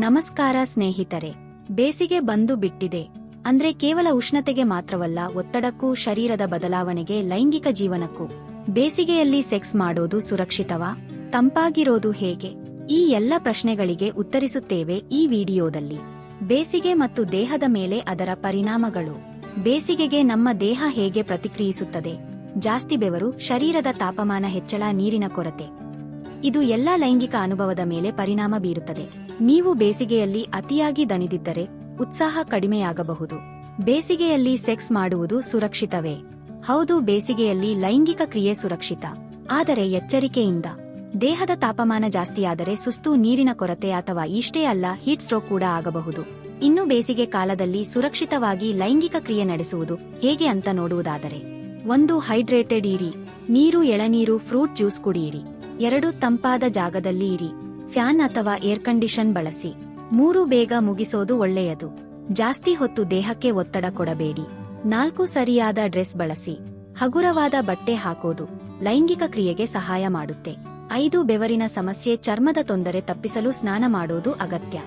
ನಮಸ್ಕಾರ ಸ್ನೇಹಿತರೆ, ಬೇಸಿಗೆ ಬಂದು ಬಿಟ್ಟಿದೆ. ಅಂದ್ರೆ ಕೇವಲ ಉಷ್ಣತೆಗೆ ಮಾತ್ರವಲ್ಲ, ಒತ್ತಡಕ್ಕೂ ಶರೀರದ ಬದಲಾವಣೆಗೆ ಲೈಂಗಿಕ ಜೀವನಕ್ಕೂ. ಬೇಸಿಗೆಯಲ್ಲಿ ಸೆಕ್ಸ್ ಮಾಡೋದು ಸುರಕ್ಷಿತವಾ? ತಂಪಾಗಿರೋದು ಹೇಗೆ? ಈ ಎಲ್ಲ ಪ್ರಶ್ನೆಗಳಿಗೆ ಉತ್ತರಿಸುತ್ತೇವೆ ಈ ವಿಡಿಯೋದಲ್ಲಿ. ಬೇಸಿಗೆ ಮತ್ತು ದೇಹದ ಮೇಲೆ ಅದರ ಪರಿಣಾಮಗಳು. ಬೇಸಿಗೆಗೆ ನಮ್ಮ ದೇಹ ಹೇಗೆ ಪ್ರತಿಕ್ರಿಯಿಸುತ್ತದೆ? ಜಾಸ್ತಿ ಬೆವರು, ಶರೀರದ ತಾಪಮಾನ ಹೆಚ್ಚಳ, ನೀರಿನ ಕೊರತೆ. ಇದು ಎಲ್ಲಾ ಲೈಂಗಿಕ ಅನುಭವದ ಮೇಲೆ ಪರಿಣಾಮ ಬೀರುತ್ತದೆ. ನೀವು ಬೇಸಿಗೆಯಲ್ಲಿ ಅತಿಯಾಗಿ ದಣಿದಿದ್ದರೆ ಉತ್ಸಾಹ ಕಡಿಮೆಯಾಗಬಹುದು. ಬೇಸಿಗೆಯಲ್ಲಿ ಸೆಕ್ಸ್ ಮಾಡುವುದು ಸುರಕ್ಷಿತವೇ? ಹೌದು, ಬೇಸಿಗೆಯಲ್ಲಿ ಲೈಂಗಿಕ ಕ್ರಿಯೆ ಸುರಕ್ಷಿತ. ಆದರೆ ಎಚ್ಚರಿಕೆಯಿಂದ. ದೇಹದ ತಾಪಮಾನ ಜಾಸ್ತಿಯಾದರೆ ಸುಸ್ತು, ನೀರಿನ ಕೊರತೆ ಅಥವಾ ಇಷ್ಟೇ ಅಲ್ಲ, ಹೀಟ್ ಸ್ಟ್ರೋಕ್ ಕೂಡ ಆಗಬಹುದು. ಇನ್ನು ಬೇಸಿಗೆ ಕಾಲದಲ್ಲಿ ಸುರಕ್ಷಿತವಾಗಿ ಲೈಂಗಿಕ ಕ್ರಿಯೆ ನಡೆಸುವುದು ಹೇಗೆ ಅಂತ ನೋಡುವುದಾದರೆ, ಒಂದು ಹೈಡ್ರೇಟೆಡ್ ಇರಿ. ನೀರು, ಎಳನೀರು, ಫ್ರೂಟ್ ಜ್ಯೂಸ್ ಕುಡಿಯಿರಿ. ಎರಡು ತಂಪಾದ ಜಾಗದಲ್ಲಿ ಇರಿ. ಫ್ಯಾನ್ ಅಥವಾ ಏರ್ ಕಂಡೀಷನ್ ಬಳಸಿ. ಮೂರು ಬೇಗ ಮುಗಿಸೋದು ಒಳ್ಳೆಯದು. ಜಾಸ್ತಿ ಹೊತ್ತು ದೇಹಕ್ಕೆ ಒತ್ತಡ ಕೊಡಬೇಡಿ. ನಾಲ್ಕು ಸರಿಯಾದ ಡ್ರೆಸ್ ಬಳಸಿ. ಹಗುರವಾದ ಬಟ್ಟೆ ಹಾಕೋದು ಲೈಂಗಿಕ ಕ್ರಿಯೆಗೆ ಸಹಾಯ ಮಾಡುತ್ತೆ. ಐದು ಬೆವರಿನ ಸಮಸ್ಯೆ ಚರ್ಮದ ತೊಂದರೆ ತಪ್ಪಿಸಲು ಸ್ನಾನ ಮಾಡೋದು ಅಗತ್ಯ.